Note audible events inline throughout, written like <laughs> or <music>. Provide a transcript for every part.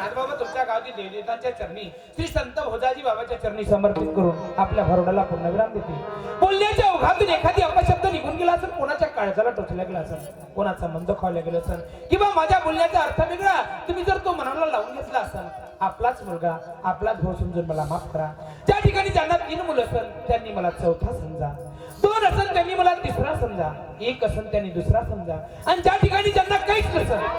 शांती तुमच्या गावची देवदेवतांच्या चरणी श्री संत भोजाजी बाबाच्या चरणी समर्पित करून आपल्या भरोडाला पूर्णविराम देते. बोलण्याच्या ओघातून एखादी अपशब्द निघून गेला असेल कोणाच्या काळजाला टोचला गेला असेल कोणाचा मंद खावला गेला असेल किंवा माझ्या बोलण्याचा अर्थ वेगळा तुम्ही जर तो मनाला लावून घेतला असाल आपलाच मुलगा आपलाच भाऊ समजून मला माफ करा. ज्या ठिकाणी ज्यांना तीन मुलं असेल त्यांनी मला चौथा समजा. दोन असेल त्यांनी मला तिसरा समजा. एक असेल त्यांनी दुसरा समजा. आणि ज्या ठिकाणी ज्यांना काहीच नसेल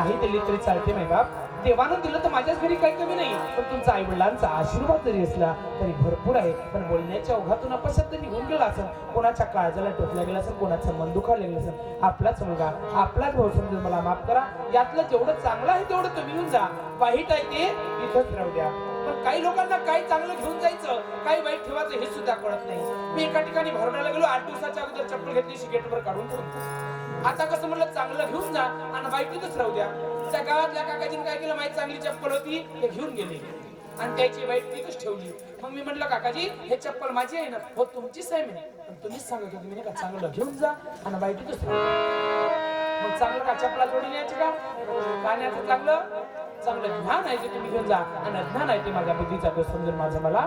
नाही दिली तरी चालते नाही बाप. देवानं दिलं तर माझ्याच घरी काही कमी नाही. पण तुमचा आई वडिलांचा आशीर्वाद जरी असला तरी भरपूर आहे. पण बोलण्याच्या ओघातून अपशब्द निघून गेला असेल कोणाच्या काळजाला टोचला गेला असेल कोणाचं मन दुखावलं गेलं असेल आपलाच मुलगा आपलाच भाऊ समजून मला माफ करा. यातलं जेवढं चांगलं आहे तेवढं तुम्ही येऊन जा. वाईट आहे ते इथंच राहू द्या. पण काही लोकांना काही चांगलं घेऊन जायचं काही वाईट ठेवायचं हे सुद्धा कळत नाही. मी एका ठिकाणी भरवण्याला गेलो आठ दिवसाच्या अगोदर चप्पल घेतली गेटवर काढून ठेवून आता कसं म्हणलं चांगलं घेऊन जा आणि वाईटच राहू द्या. त्या गावातल्या काकाजीने काय केलं माहिती चांगली चप्पल होती ते घेऊन गेले. आणि त्याची वाईट तिथंच ठेवली. मग मी म्हटलं काकाजी हे चप्पल माझी आहे ना हो तुमचीच आहे म्हणे. पण तुम्हीच सांगत होती मी का चांगलं घेऊन जा आणि वाईटच राहू मग चांगलं का चपला जोडून यायची का? हो, गाण्याचं चांगलं. चांगलं ज्ञान आहे ते तुम्ही घेऊन जा आणि अज्ञान आहे ते माझ्या बुद्धीचा दोष समजून माझं मला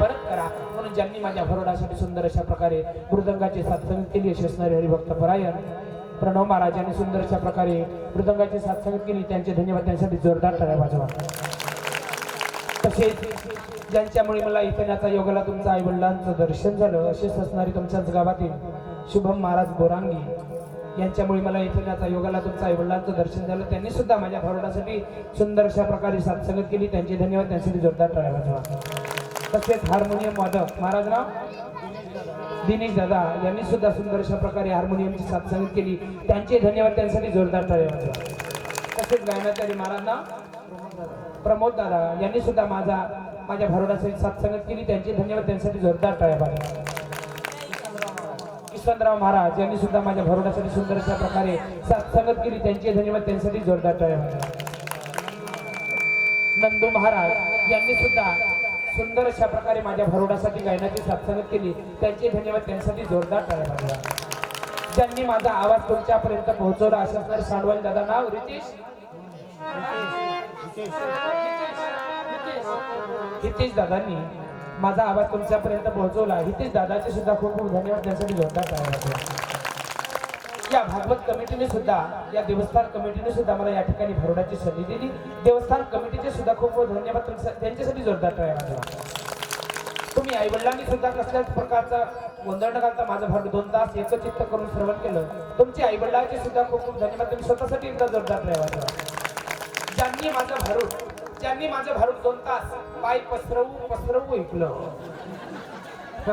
परत करा. म्हणून ज्यांनी माझ्या भरोडासाठी सुंदर अशा प्रकारे मृदंगाचे साथसंगत केली अशी असणारे हरिभक्त परायण प्रणव महाराज यांनी सुंदर अशा प्रकारे मृदंगाची साथसंगत केली त्यांचे धन्यवाद त्यांच्यासाठी जोरदार टाळ्या वाजवा. तसेच ज्यांच्यामुळे मला इथण्याचा योगाला तुमचं आई वडिलांचं दर्शन झालं असेच असणारे तुमच्याच गावातील शुभम महाराज बोरांगी यांच्यामुळे मला इथण्याचा योगाला तुमचा आई वडिलांचं दर्शन झालं. त्यांनी सुद्धा माझ्या भरोडासाठी सुंदर अशा प्रकारे साथसंगत केली. त्यांचे धन्यवाद. त्यांच्यासाठी जोरदार टाळ्या वाजवा तसेच हार्मोनियम वादक. महाराज नाव दिनेश दादा यांनी सुद्धा सुंदर अशा प्रकारे हार्मोनियमची साथसंगत केली. त्यांचे धन्यवाद. त्यांच्यासाठी जोरदार टाळ्या वाजवा तसेच गायनाचारी महाराजांना प्रमोद दादा यांनी सुद्धा माझा माझ्या भरोडासाठी साथसंगत केली. त्यांचे धन्यवाद. त्यांच्यासाठी जोरदार टाळ्या वाजवा किसनराव महाराज यांनी सुद्धा माझ्या भरवण्यासाठी सुंदर अशा प्रकारे सत्संगत केली. त्यांचे धन्यवाद त्यांच्यासाठी जोरदार टाळ्या नंदू महाराज यांनी सुद्धा सुंदर अशा प्रकारे माझ्या भरोडासाठी गायनाची सत्संगत केली. त्यांचे धन्यवाद त्यांच्यासाठी जोरदार टाळ्या वाजवा ज्यांनी माझा आवाज तुमच्यापर्यंत पोहोचवला अशा असणारे सांडवाल दादा नाव रितेश? हितेश दादांनी माझा आवाज तुमच्यापर्यंत पोहोचवला. हितेश दादाचे सुद्धा खूप खूप धन्यवाद. त्यासाठी जोरदार टाळ्या या भागवत कमिटीने सुद्धा या देवस्थान कमिटीने सुद्धा मला या ठिकाणी भरवण्याची संधी दिली. देवस्थान कमिटीचे सुद्धा खूप खूप धन्यवाद. तुमच्या- त्यांच्यासाठी जोरदार टाळ्या तुम्ही आई वडिलांनी सुद्धा कसल्याच प्रकारचा गोंधळ न घालता माझं भर दोन तास एकचित्त करून श्रवण केलं. तुमची आई वडिलांचे सुद्धा खूप खूप धन्यवाद. तुम्ही स्वतःसाठी एकदा जोरदार टाळ्या ज्यांनी माझं भरून ज्यांनी माझं भारूड दोन तास पाय पसरवू पसरवू ऐकलं <laughs>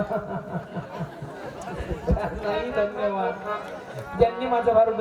नाही धन्यवाद. ज्यांनी माझं भारूड